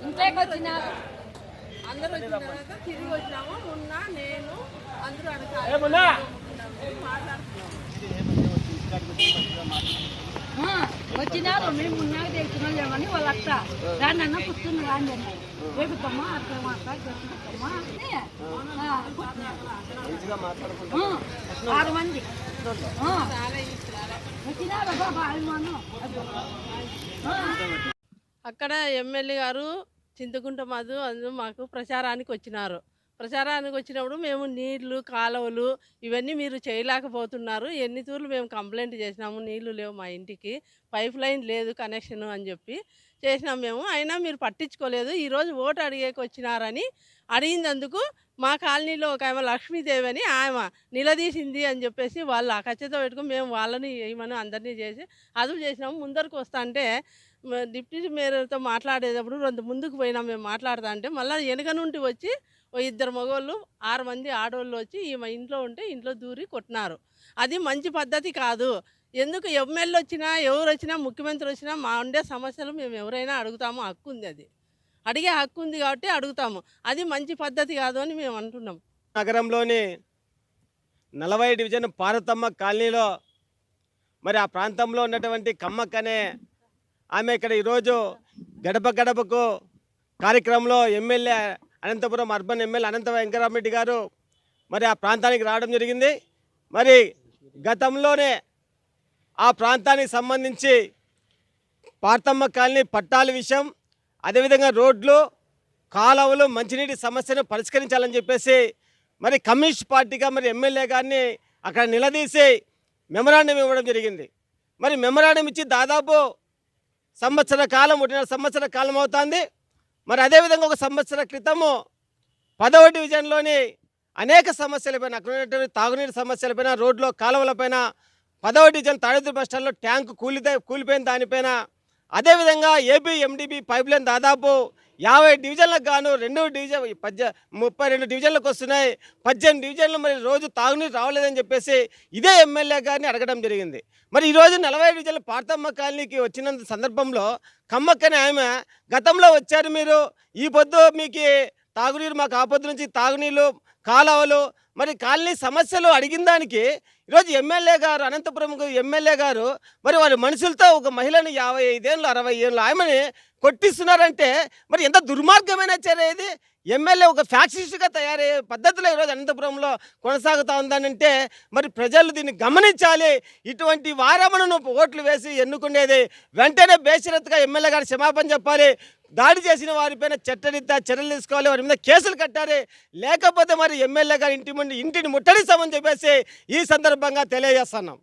ఇంట్లోకి వచ్చినారు అందరూ వచ్చిన తర్వాత తిరిగి వచ్చినాము. మొన్న నేను అందరూ అడగాలి. వచ్చినారు. మేము ఉన్నాక తెలుసుకున్నాం లేవని వాళ్ళ అత్త దాన్ని అన్న కూర్చుని రాండి అన్న. రేపుతమ్మా అత్తమ్మా అక్క చెప్పుకోమ్మా అని ఆ, కూర్చున్నారు. ఆ, ఆరు మంది. వచ్చినారు. బాబా అభిమానం. అక్కడ ఎమ్మెల్యే గారు చింతకుంట మధు అందరూ మాకు ప్రచారానికి వచ్చినారు. ప్రచారానికి వచ్చినప్పుడు మేము నీళ్ళు కాలువలు ఇవన్నీ మీరు చేయలేకపోతున్నారు. ఎన్ని తూర్లు మేము కంప్లైంట్ చేసినాము నీళ్ళు లేవు మా ఇంటికి పైప్ లైన్ లేదు కనెక్షన్ అని చెప్పి చేసినాం మేము. అయినా మీరు పట్టించుకోలేదు. ఈరోజు ఓటు అడిగేకి వచ్చినారని అడిగినందుకు మా కాలనీలో ఒక ఆమె లక్ష్మీదేవి అని ఆమె నిలదీసింది అని చెప్పేసి వాళ్ళు ఆ ఖచ్చితంగా పెట్టుకుని మేము వాళ్ళని ఏమని అందరినీ చేసి అదుపు చేసినాము. ముందరకు వస్తా అంటే డిప్యూటీ మేయర్తో మాట్లాడేటప్పుడు రెండు ముందుకు పోయినాం మేము మాట్లాడతా అంటే మళ్ళీ వెనుక నుండి వచ్చి ఓ ఇద్దరు మగవాళ్ళు ఆరు మంది ఆడవాళ్ళు వచ్చి ఈమె ఇంట్లో ఉంటే ఇంట్లో దూరి కొట్టినారు. అది మంచి పద్ధతి కాదు. ఎందుకు ఎమ్మెల్యే వచ్చినా ఎవరు వచ్చినా ముఖ్యమంత్రి వచ్చినా మా ఉండే సమస్యలు మేము ఎవరైనా అడుగుతాము హక్కు ఉంది అది. అడిగే హక్కు ఉంది కాబట్టి అడుగుతాము. అది మంచి పద్ధతి కాదు అని మేము అంటున్నాం. నగరంలోని నలభై డివిజన్ పార్వతమ్మ కాలనీలో మరి ఆ ప్రాంతంలో ఉన్నటువంటి కమ్మక్ అనే ఆమె ఇక్కడ ఈరోజు గడప గడపకు కార్యక్రమంలో MLA Anantapur urban MLA Anantha Venkatarama Reddy గారు మరి ఆ ప్రాంతానికి రావడం జరిగింది. మరి గతంలోనే ఆ ప్రాంతానికి సంబంధించి పార్తమ్మ కాలనీ పట్టాల విషయం అదేవిధంగా రోడ్లు కాలువలు మంచినీటి సమస్యను పరిష్కరించాలని చెప్పేసి మరి కమ్యూనిస్ట్ పార్టీగా మరి ఎమ్మెల్యే గారిని అక్కడ నిలదీసి మెమరాండం ఇవ్వడం జరిగింది. మరి మెమరాండం ఇచ్చి దాదాపు సంవత్సర కాలం ఒకటిన్నర సంవత్సర కాలం అవుతుంది. మరి అదేవిధంగా ఒక సంవత్సర క్రితము పదవ డివిజన్లోని అనేక సమస్యలపైన అక్కడ ఉన్నటువంటి తాగునీటి సమస్యలపైన రోడ్లో కాలువలపైన పదవ డివిజన్ తాడేదు బస్ స్టాండ్లో ట్యాంకు కూలితే కూలిపోయిన దానిపైన అదేవిధంగా ఏపీ ఎండిబి పైప్ లైన్ దాదాపు యాభై డివిజన్లకు గాను రెండు డివిజన్ పద్దె ముప్పై రెండు డివిజన్లకు వస్తున్నాయి. పద్దెనిమిది డివిజన్లు మరి రోజు తాగునీరు రావలేదని చెప్పేసి ఇదే ఎమ్మెల్యే గారిని అడగడం జరిగింది. మరి ఈరోజు నలభై డివిజన్లు పార్తమ్మ కాలనీకి వచ్చిన సందర్భంలో కమ్మక్కని ఆమె గతంలో వచ్చారు మీరు. ఈ పొద్దు మీకు తాగునీరు మాకు ఆపొద్దు నుంచి తాగునీళ్ళు కాలువలు మరి కాలనీ సమస్యలు అడిగిన దానికి ఈరోజు ఎమ్మెల్యే గారు అనంతపురం ఎమ్మెల్యే గారు మరి వారి మనుషులతో ఒక మహిళను యాభై ఐదేళ్ళు అరవై ఏళ్ళు ఆమెని కొట్టిస్తున్నారంటే మరి ఎంత దుర్మార్గమైన చర్య ఇది? ఎమ్మెల్యే ఒక ఫ్యాక్సిస్ట్గా తయారయ్యే పద్ధతిలో ఈరోజు అనంతపురంలో కొనసాగుతూ ఉందనంటే మరి ప్రజలు దీన్ని గమనించాలి. ఇటువంటి వారమును ఓట్లు వేసి ఎన్నుకునేది వెంటనే బేషరత్గా ఎమ్మెల్యే గారు క్షమాపణ చెప్పాలి. దాడి చేసిన వారిపైన చట్టరీత్యా చర్యలు తీసుకోవాలి వారి మీద కేసులు కట్టాలి. లేకపోతే మరి ఎమ్మెల్యే గారి ఇంటి ముందు ఇంటిని ముట్టడిస్తామని చెప్పేసి ఈ సందర్భంగా తెలియజేస్తున్నాం.